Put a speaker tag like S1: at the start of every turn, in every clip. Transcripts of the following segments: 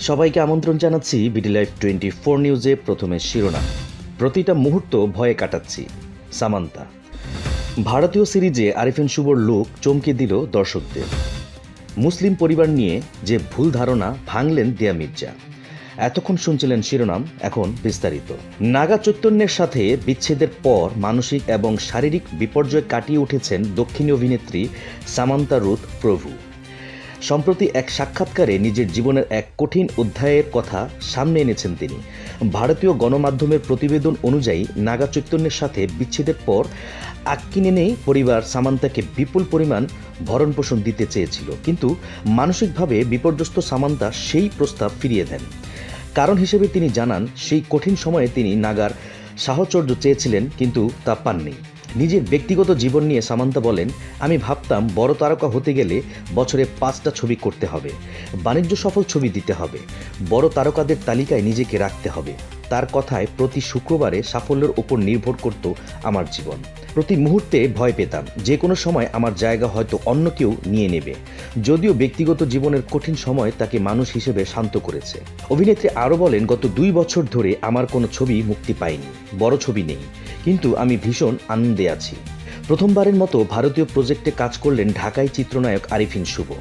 S1: সবাইকে আমন্ত্রণ জানাচ্ছি বিডি লাইফ টোয়েন্টি ফোর নিউজে প্রথমে শিরোনাম। প্রতিটা মুহূর্ত ভয়ে কাটাচ্ছি। সামান্তা। ভারতীয় সিরিজে আরিফিন শুভর লুক চমকে দিল দর্শকদের। মুসলিম পরিবার নিয়ে যে ভুল ধারণা ভাঙলেন দিয়া মির্জা। এতক্ষণ শুনছিলেন শিরোনাম, এখন বিস্তারিত। নাগা চৈতন্যের সাথে বিচ্ছেদের পর মানসিক এবং শারীরিক বিপর্যয় কাটিয়ে উঠেছেন দক্ষিণী অভিনেত্রী সামান্তা রুথ প্রভু। সম্প্রতি এক সাক্ষাৎকারে নিজের জীবনের এক কঠিন অধ্যায়ের কথা সামনে এনেছেন তিনি। ভারতীয় গণমাধ্যমের প্রতিবেদন অনুযায়ী নাগা চৈতন্যের সাথে বিচ্ছেদের পর আক্কিনেনেই পরিবার সামান্তাকে বিপুল পরিমাণ ভরণ পোষণ দিতে চেয়েছিল। কিন্তু মানসিকভাবে বিপর্যস্ত সামান্তা সেই প্রস্তাব ফিরিয়ে দেন। কারণ হিসেবে তিনি জানান, সেই কঠিন সময়ে তিনি নাগার সাহচর্য চেয়েছিলেন, কিন্তু তা পাননি। নিজের ব্যক্তিগত জীবন নিয়ে সামান্তা বলেন, আমি ভাবতাম বড় তারকা হতে গেলে বছরে পাঁচটা ছবি করতে হবে। বাণিজ্য সফল ছবি দিতে হবে। বড় তারকাদের তালিকায় নিজেকে রাখতে হবে। তার কথায় প্রতি শুক্রবারে সাফল্যের উপর নির্ভর করত আমার জীবন। প্রতি মুহূর্তে ভয় পেতাম। যে কোনো সময় আমার জায়গা হয়তো অন্য কেউ নিয়ে নেবে। যদিও ব্যক্তিগত জীবনের কঠিন সময় তাকে মানুষ হিসেবে শান্ত করেছে। অভিনেত্রী আরও বলেন, গত দুই বছর ধরে আমার কোনো ছবি মুক্তি পায়নি বড় ছবি নেই। কিন্তু আমি ভীষণ আনন্দে আছি। প্রথমবারের মতো ভারতীয় প্রজেক্টে কাজ করলেন ঢাকায় চিত্রনায়ক আরিফিন শুভ।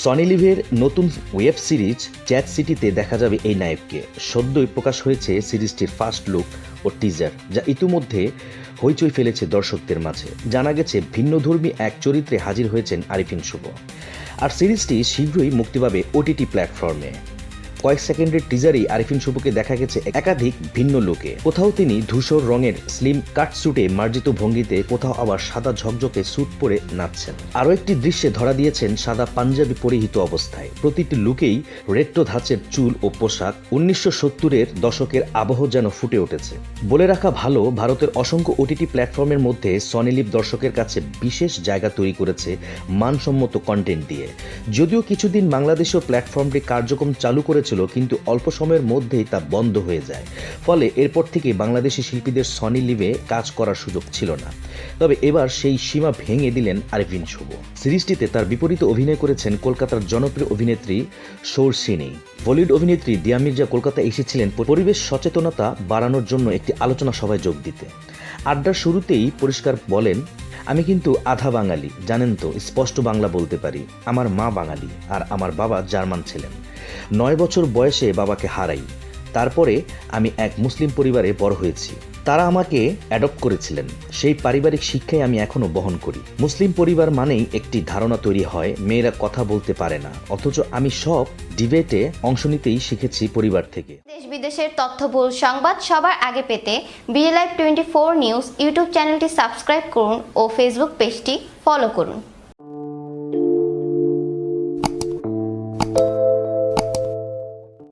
S1: সনি লিভের নতুন ওয়েব সিরিজ চ্যাট সিটিতে দেখা যাবে এই নায়ককে। সদ্যই প্রকাশ হয়েছে সিরিজটির ফার্স্ট লুক ও টিজার যা ইতিমধ্যে হইচই ফেলেছে দর্শকদের মাঝে। জানা গেছে, ভিন্নধর্মী এক চরিত্রে হাজির হয়েছেন আরিফিন শুভ। আর সিরিজটি শীঘ্রই মুক্তি পাবে ওটিটি প্ল্যাটফর্মে কয়েক সেকেন্ডের টিজারেই আরিফিন শুভকে দেখা গেছে একাধিক ভিন্ন লোকে। কোথাও তিনি ধূসর রঙের স্লিম কাট স্যুটে মার্জিত ভঙ্গিতে, কোথাও আবার সাদা ঝকঝকে স্যুট পরে নাচছেন। আরও একটি দৃশ্যে ধরা দিয়েছেন সাদা পাঞ্জাবি পরিহিত অবস্থায়। প্রতিটি লুকেই রেট্রো ধাঁচের চুল ও পোশাক উনিশশো সত্তরের দশকের আবহ যেন ফুটে উঠেছে। বলে রাখা ভালো, ভারতের অসংখ্য ওটিটি প্ল্যাটফর্মের মধ্যে সনিলিপ দর্শকের কাছে বিশেষ জায়গা তৈরি করেছে মানসম্মত কন্টেন্ট দিয়ে। যদিও কিছুদিন বাংলাদেশেও প্ল্যাটফর্মটি কার্যক্রম চালু করেছিল কিন্তু অল্প সময়ের মধ্যেই তা বন্ধ হয়ে যায়। ফলে এরপর থেকে বাংলাদেশি শিল্পীদের সনি লিভে কাজ করার সুযোগ ছিল না। তবে এবার সেই সীমা ভেঙে দিলেন আরিফিন শুভ। সিরিজটিতে তার বিপরীতে অভিনয় করেছেন কলকাতার জনপ্রিয় অভিনেত্রী সৌর সিনি বলিউড অভিনেত্রী দিয়া মির্জা কলকাতা এসেছিলেন পরিবেশ সচেতনতা বাড়ানোর জন্য একটি আলোচনা সভায় যোগ দিতে। আড্ডার শুরুতেই পরিষ্কার বলেন আমি কিন্তু আধা বাঙালি, জানেন তো, স্পষ্ট বাংলা বলতে পারি। আমার মা বাঙালি আর আমার বাবা জার্মান ছিলেন। নয় বছর বয়সে বাবাকে হারাই। তারপরে আমি এক মুসলিম পরিবারে বড় হয়েছি। তারা আমাকে অ্যাডপ্ট করেছিলেন। সেই পারিবারিক শিক্ষাই আমি এখনও বহন করি। মুসলিম পরিবার মানেই একটি ধারণা তৈরি হয়, মেয়েরা কথা বলতে পারে না। অথচ আমি সব ডিবেটে অংশ নিতেই শিখেছি পরিবার থেকে।
S2: দেশ বিদেশের তথ্যবহুল সংবাদ সবার আগে পেতে BA live twenty four news YouTube চ্যানেলটি সাবস্ক্রাইব করুন ও ফেসবুক পেজটি ফলো করুন।